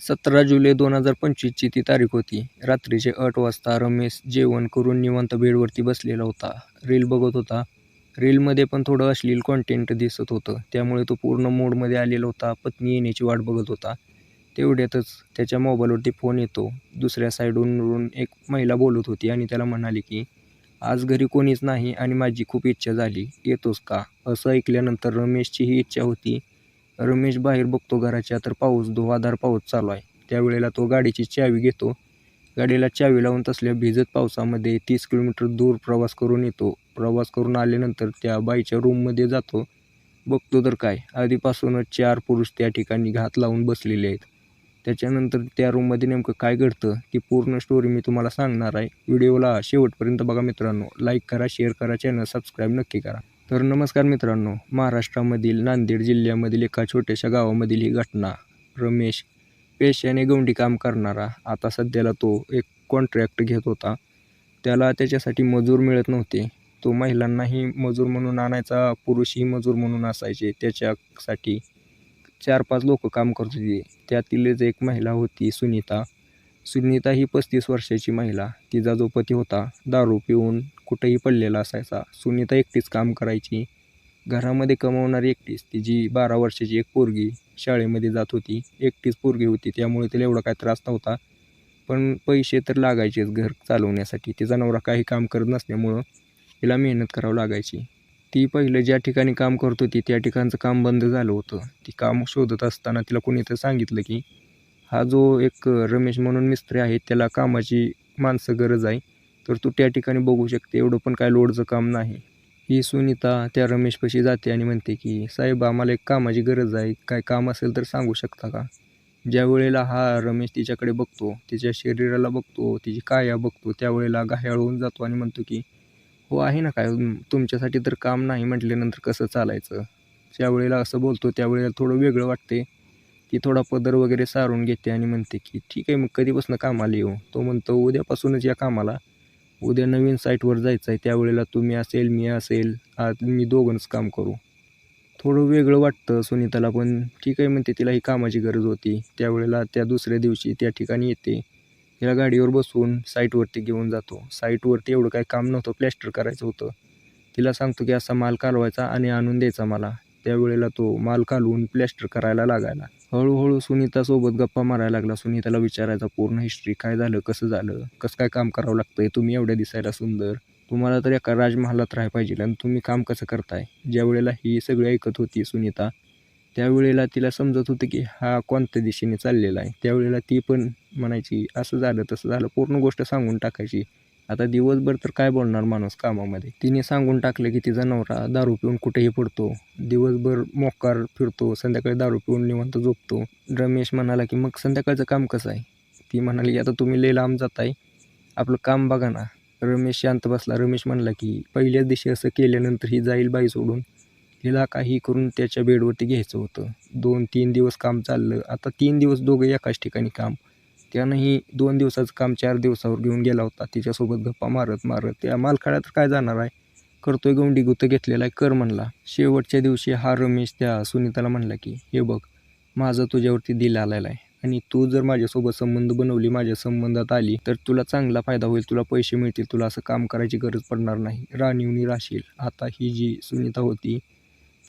सतरा जुलै दोन हजार पंचवीसची ती तारीख होती. रात्रीचे आठ वाजता रमेश जेवण करून निवांत बेडवरती बसलेला होता. रील बघत होता. रीलमध्ये पण थोडं अश्लील कॉन्टेंट दिसत होतं. त्यामुळे तो पूर्ण मोडमध्ये आलेला होता. पत्नी येण्याची वाट बघत होता. तेवढ्यातच त्याच्या मोबाईलवरती फोन येतो. दुसऱ्या साईडवरून एक महिला बोलत होती आणि त्याला म्हणाली की, आज घरी कोणीच नाही आणि माझी खूप इच्छा झाली, येतोस का? असं ऐकल्यानंतर रमेशची ही इच्छा होती. रमेश बाहेर बघतो घराच्या तर पाऊस धुवाधार पाऊस चालू आहे. त्यावेळेला तो गाडीची चावी घेतो. गाडीला चावी लावून तसल्या भिजत पावसामध्ये तीस किलोमीटर दूर प्रवास करून येतो. प्रवास करून आल्यानंतर त्या बाईच्या रूममध्ये जातो. बघतो तर काय, आधीपासूनच चार पुरुष त्या ठिकाणी घात लावून बसलेले आहेत. त्याच्यानंतर त्या रूममध्ये नेमकं काय घडतं ती पूर्ण स्टोरी मी तुम्हाला सांगणार आहे. व्हिडिओला शेवटपर्यंत बघा मित्रांनो. लाईक करा, शेअर करा, चॅनल सबस्क्राईब नक्की करा. तर नमस्कार मित्रांनो. महाराष्ट्रामधील नांदेड जिल्ह्यामधील एका छोट्याशा गावामधील ही घटना. रमेश पेशाने गवंडी काम करणारा. आता सध्याला तो एक कॉन्ट्रॅक्ट घेत होता. त्याला त्याच्यासाठी मजूर मिळत नव्हते. तो महिलांनाही मजूर म्हणून आणायचा, पुरुषही मजूर म्हणून असायचे. त्याच्यासाठी चार पाच लोक काम करत होती. त्यातीलच एक महिला होती सुनीता. सुनीता ही पस्तीस वर्षाची महिला. तिचा जो पती होता दारू पिऊन कुठंही पडलेला असायचा. सुनीता एकटीच काम करायची. घरामध्ये कमावणारी एकटीच. तिची बारा वर्षाची एक पोरगी शाळेमध्ये जात होती. एकटीच पोरगी होती त्यामुळे तिला एवढा काय त्रास नव्हता. पण पैसे तर लागायचेच घर चालवण्यासाठी. तिचा नवरा काही काम करत नसल्यामुळं तिला मेहनत करावं लागायची. ती पहिलं ज्या ठिकाणी काम करत होती त्या ठिकाणचं काम बंद झालं होतं. ती काम शोधत असताना तिला कोणीतरी सांगितलं की, हा जो एक रमेश म्हणून मिस्त्री आहे त्याला कामाची माणसं गरज आहे. तर तू त्या ठिकाणी बघू शकते. एवढं पण काय लोडचं काम नाही. ही सुनीता त्या रमेशपाशी जाते आणि म्हणते की, साहेब आम्हाला एक कामाची गरज आहे. काय काम असेल तर सांगू शकता का? ज्यावेळेला हा रमेश तिच्याकडे बघतो, तिच्या शरीराला बघतो, तिची काया बघतो त्यावेळेला घायाळ होऊन जातो आणि म्हणतो की, हो आहे ना काय तुमच्यासाठी तर काम नाही म्हटल्यानंतर कसं चालायचं? ज्यावेळेला असं बोलतो त्यावेळेला थोडं वेगळं वाटते. ती थोडा पदर वगैरे सारून घेते आणि म्हणते की, ठीक आहे मग कधीपासून कामाला येऊ? तो म्हणतो उद्यापासूनच या कामाला. उद्या नवीन साईटवर जायचं आहे. त्यावेळेला तुम्ही असेल, मी असेल, आज मी दोघंच काम करू. थोडं वेगळं वाटतं सुनीताला पण ठीक आहे म्हणते तिला ही कामाची गरज होती. त्यावेळेला त्या दुसऱ्या दिवशी त्या ठिकाणी येते. या गाडीवर बसून साईटवरती घेऊन जातो. साईटवरती एवढं काही काम नव्हतं, प्लॅस्टर करायचं होतं. तिला सांगतो की असा माल कालवायचा आणि आणून द्यायचा मला. त्यावेळेला तो माल कालवून प्लॅस्टर करायला लागायला. हळूहळू सुनीतासोबत गप्पा मारायला लागला. सुनीताला विचारायचा पूर्ण हिस्ट्री काय झालं, कसं झालं, कसं काय काम करावं लागतंय, तुम्ही एवढ्या दिसायला सुंदर, तुम्हाला तर एका राजमहालात राहायला पाहिजे आणि तुम्ही काम कसं करताय? ज्यावेळेला ही सगळी ऐकत होती सुनीता, त्यावेळेला तिला समजत होतं की हा कोणत्या दिशेने चाललेला आहे. त्यावेळेला ती पण म्हणायची असं झालं, तसं झालं, पूर्ण गोष्ट सांगून टाकायची. आता दिवसभर तर काय बोलणार माणूस कामामध्ये. तिने सांगून टाकलं की तिचा नवरा दारू पिऊन कुठेही पडतो. दिवसभर मोकार फिरतो, संध्याकाळी दारू पिऊन निवांत झोपतो. रमेश म्हणाला की, मग संध्याकाळचं काम कसं आहे? ती म्हणाली की, आता तुम्ही लय लांब जाताय, आपलं काम बघा ना. रमेश शांत बसला. रमेश म्हणला की, पहिल्याच दिवशी असं केल्यानंतर ही जाईल बाई सोडून. हिला काही करून त्याच्या बेडवरती घ्यायचं होतं. दोन तीन दिवस काम चाललं. आता तीन दिवस दोघं एकाच ठिकाणी काम. त्यानंही दोन दिवसाचं काम चार दिवसावर घेऊन गेला होता. तिच्यासोबत गप्पा मारत मारत. त्या मालखाड्यात काय जाणार आहे? करतोय गवंडी गुत्त घेतलेला आहे, कर म्हणला. शेवटच्या दिवशी हा रमेश त्या सुनीताला म्हणला की, हे बघ माझा तुझ्यावरती दिल आलेला आहे आणि तू जर माझ्यासोबत संबंध बनवली, माझ्या संबंधात आली तर तुला चांगला फायदा होईल. तुला पैसे मिळतील. तुला असं काम करायची गरज पडणार नाही. राणीवनी राहशील. आता ही जी सुनीता होती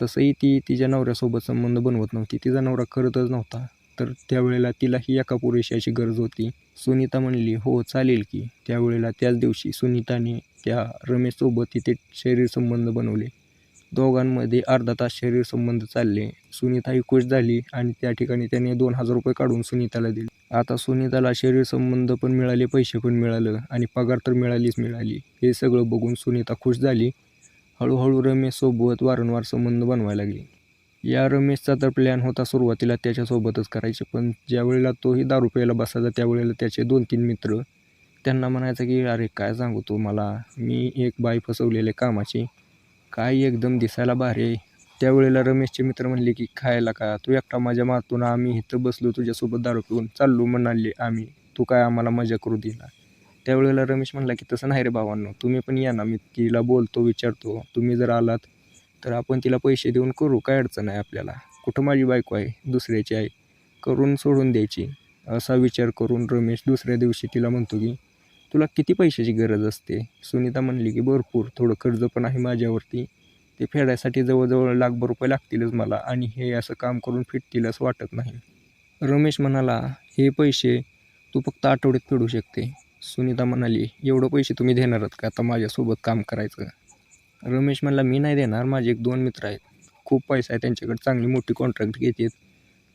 तसंही ती तिच्या नवऱ्यासोबत संबंध बनवत नव्हती. तिचा नवरा करतच नव्हता. तर त्यावेळेला तिलाही एका पुरुषाची गरज होती. सुनीता म्हणली, हो चालेल की. त्यावेळेला त्याच दिवशी सुनीताने त्या रमेशसोबत तिथे शरीरसंबंध बनवले. दोघांमध्ये अर्धा तास शरीरसंबंध चालले. सुनीताही खुश झाली आणि त्या ठिकाणी त्याने दोन हजार रुपये काढून सुनीताला दिले. आता सुनीताला शरीरसंबंध पण मिळाले, पैसे पण मिळालं आणि पगार तर मिळालीच मिळाली. हे सगळं बघून सुनीता खुश झाली. हळूहळू रमेशसोबत वारंवार संबंध बनवायला लागली. या रमेशचा तर प्लॅन होता सुरुवातीला त्याच्यासोबतच करायचे. पण ज्यावेळेला तोही दारू प्यायला बसायचा त्यावेळेला त्याचे दोन तीन मित्र त्यांना म्हणायचं की, अरे काय सांगू तू मला मी एक बाई फसवलेले कामाची. काय एकदम दिसायला भारी आहे. त्यावेळेला रमेशचे मित्र म्हणले की, खायला का तू एकटा मजा मारतो ना, आम्ही इथं बसलो तुझ्यासोबत दारू पिऊन, चाललो म्हणाले आम्ही, तू काय आम्हाला मजा करू दिला त्यावेळेला रमेश म्हणला की, तसं नाही रे भावांनो, तुम्ही पण या ना. मी तिला बोलतो, विचारतो. तुम्ही जर आलात तर आपण तिला पैसे देऊन करू, काय अडचण आहे आपल्याला. कुठं माझी बायको आहे, दुसऱ्याची आहे, करून सोडून द्यायची. असा विचार करून रमेश दुसऱ्या दिवशी तिला म्हणतो की तुला किती पैशाची गरज असते? सुनीता म्हणली की भरपूर. थोडं कर्ज पण आहे माझ्यावरती. ते फेडायसाठी जवळजवळ लाखभर रुपये लागतीलच मला आणि हे असं काम करून फिटतील असं वाटत नाही. रमेश म्हणाला हे पैसे तू फक्त आठवड्यात फेडू शकते. सुनीता म्हणाली एवढं पैसे तुम्ही देणार आहात का? आता माझ्यासोबत काम करायचं. रमेश म्हणला मी नाही देणार माझे एक दोन मित्र आहेत. खूप पैसा आहे त्यांच्याकडे चांगली मोठी कॉन्ट्रॅक्ट घेतात.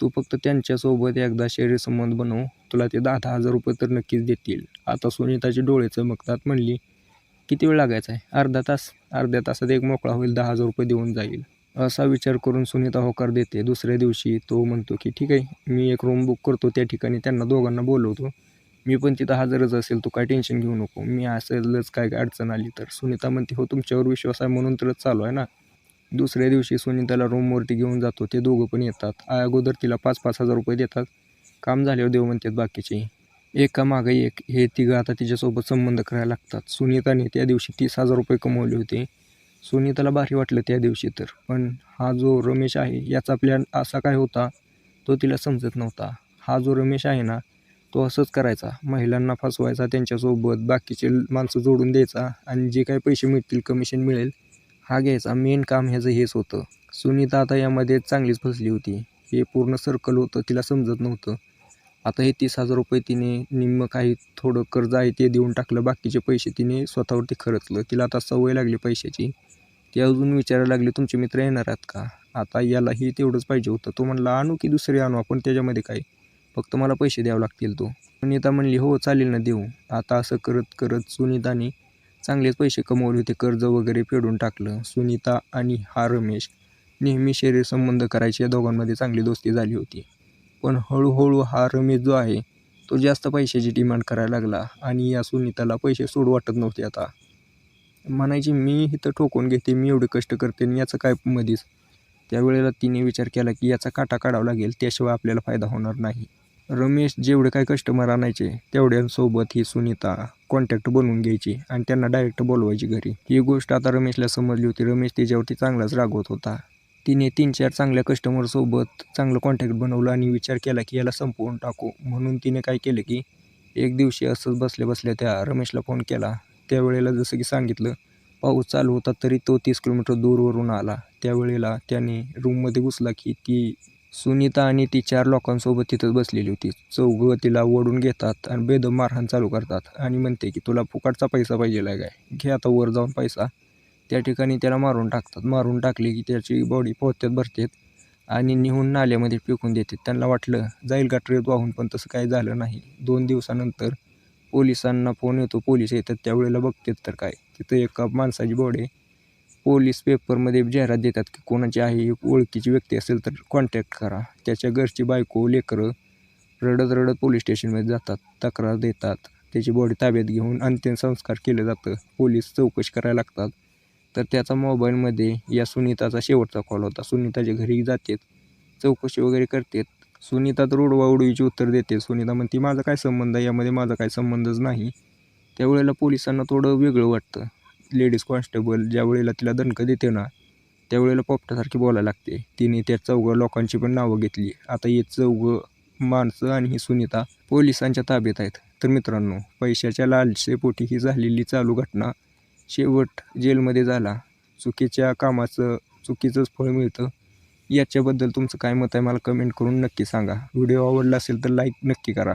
तू फक्त त्यांच्यासोबत एकदा शरीर संबंध बनव. तुला ते दहा दहा हजार रुपये तर नक्कीच देतील. आता सुनीताचे डोळे चमकतात म्हणली किती वेळ लागायचा आहे? अर्धा तास? अर्ध्या तासात एक मोकळा होईल दहा हजार रुपये देऊन जाईल. असा विचार करून सुनीता होकार देते. दुसऱ्या दिवशी तो म्हणतो की ठीक आहे मी एक रूम बुक करतो. त्या ठिकाणी त्यांना दोघांना बोलवतो. मी पण तिथं हजरच असेल तू काय टेन्शन घेऊ नको. मी असेलच काय काय अडचण आली तर. सुनीता म्हणते हो तुमच्यावर विश्वास आहे म्हणून तरच चालू आहे ना? दुसऱ्या दिवशी सुनीताला रूमवरती घेऊन जातो. ते दोघं पण येतात. अगोदर तिला पाच पाच हजार रुपये देतात. काम झाल्यावर देव म्हणतात बाकीचे एका मागे एक हे तिघं आता तिच्यासोबत संबंध करायला लागतात. सुनीताने त्या दिवशी तीस हजार रुपये कमवले होते. सुनीताला भारी वाटलं त्या दिवशी तर. पण हा जो रमेश आहे याचा प्लॅन असा काय होता तो तिला समजत नव्हता. हा जो रमेश आहे ना तो असंच करायचा. महिलांना फसवायचा त्यांच्यासोबत बाकीचे माणसं जोडून द्यायचा आणि जे काही पैसे मिळतील कमिशन मिळेल हा घ्यायचा. मेन काम ह्याचं हेच होतं. सुनीता आता यामध्ये चांगलीच फसली होती. हे पूर्ण सर्कल होतं तिला समजत नव्हतं. आता हे तीस हजार रुपये तिने निम्म काही थोडं कर्ज आहे ते देऊन टाकलं बाकीचे पैसे तिने स्वतःवरती खर्चलं. तिला आता सवय लागली पैशाची. ती अजून विचारायला लागली तुमचे मित्र येणार आहेत का? आता यालाही तेवढंच पाहिजे होतं. तो म्हणला आणू की दुसरे आणू आपण? त्याच्यामध्ये काय? फक्त मला पैसे द्यावे लागतील तो. सुनीता म्हणली हो चालेल ना देऊ. आता असं करत करत सुनीताने चांगलेच पैसे कमवले होते कर्ज वगैरे फेडून टाकलं. सुनीता आणि हा रमेश नेहमी शरीर संबंध करायचे या दोघांमध्ये चांगली दोस्ती झाली होती. पण हळूहळू हा रमेश जो आहे तो जास्त पैशाची डिमांड करायला लागला आणि या सुनीताला पैसे सोड वाटत नव्हते आता. म्हणायची मी इथं ठोकून घेते मी एवढे कष्ट करते आणि याचं काय मध्येच त्यावेळेला तिने विचार केला की याचा काटा काढावा लागेल त्याशिवाय आपल्याला फायदा होणार नाही. रमेश जेवढे काय कस्टमर आणायचे तेवढ्यांसोबत ही सुनीता कॉन्टॅक्ट बनवून घ्यायची आणि त्यांना डायरेक्ट बोलवायची घरी. ही गोष्ट आता रमेशला समजली होती. रमेश तिच्यावरती चांगलाच रागवत होता तिने तीन चार चांगल्या कस्टमरसोबत चांगलं कॉन्टॅक्ट बनवलं आणि विचार केला की याला संपवून टाकू. म्हणून तिने काय केलं की एक दिवशी असंच बसल्या बसल्या त्या रमेशला फोन केला. त्यावेळेला जसं की सांगितलं पाऊस चालू होता तरी तो तीस किलोमीटर दूरवरून आला. त्यावेळेला त्याने रूममध्ये घुसला की ती सुनीता आणि ती चार लोकांसोबत तिथंच बसलेली होती. चौघं तिला ओढून घेतात आणि बेदम मारहाण चालू करतात आणि म्हणते की तुला फुकटचा पैसा पाहिजे काय? घे आता वर जाऊन पैसा. त्या ठिकाणी त्याला मारून टाकतात. मारून टाकले की त्याची बॉडी पोहत्यात भरतात आणि निहून नाल्यामध्ये फेकून देतात. त्यांना वाटलं जाईल का ट्रेत वाहून? पण तसं काही झालं नाही. दोन दिवसानंतर पोलिसांना फोन येतो. पोलीस येतात. त्यावेळेला बघतात तर काय? तिथं एका माणसाची बॉडी पोलीस पेपरमध्ये जाहिरात देतात की कोणाची आहे ओळखीची व्यक्ती असेल तर कॉन्टॅक्ट करा. त्याच्या घरची बायको लेकरं रडत रडत पोलीस स्टेशनमध्ये जातात तक्रार देतात. त्याची बॉडी ताब्यात घेऊन अंत्यसंस्कार केलं जातं. पोलीस चौकशी करायला लागतात. तर त्याचा मोबाईलमध्ये या सुनीताचा शेवटचा कॉल होता. सुनीताच्या घरी जातात चौकशी वगैरे करतात. सुनीता तर उडवाउडवीची उत्तर देते. सुनीता म्हणते माझा काय संबंध आहे? यामध्ये माझा काय संबंधच नाही. त्यावेळेला पोलिसांना थोडं वेगळं वाटतं. लेडीज कॉन्स्टेबल ज्या वेळेला तिला दणकं देते ना त्यावेळेला पोपटासारखी बोलायला लागते. तिने त्या चौघं लोकांची पण नावं घेतली. आता हे चौघं माणसं आणि ही सुनीता पोलिसांच्या ताब्यात आहेत. तर मित्रांनो पैशाच्या लालसेपोटी ही झालेली चालू घटना शेवट जेलमध्ये झाला. चुकीच्या कामाचं चुकीचंच फळ मिळतं. याच्याबद्दल तुमचं काय मत आहे मला कमेंट करून नक्की सांगा. व्हिडिओ आवडला असेल तर लाईक नक्की करा.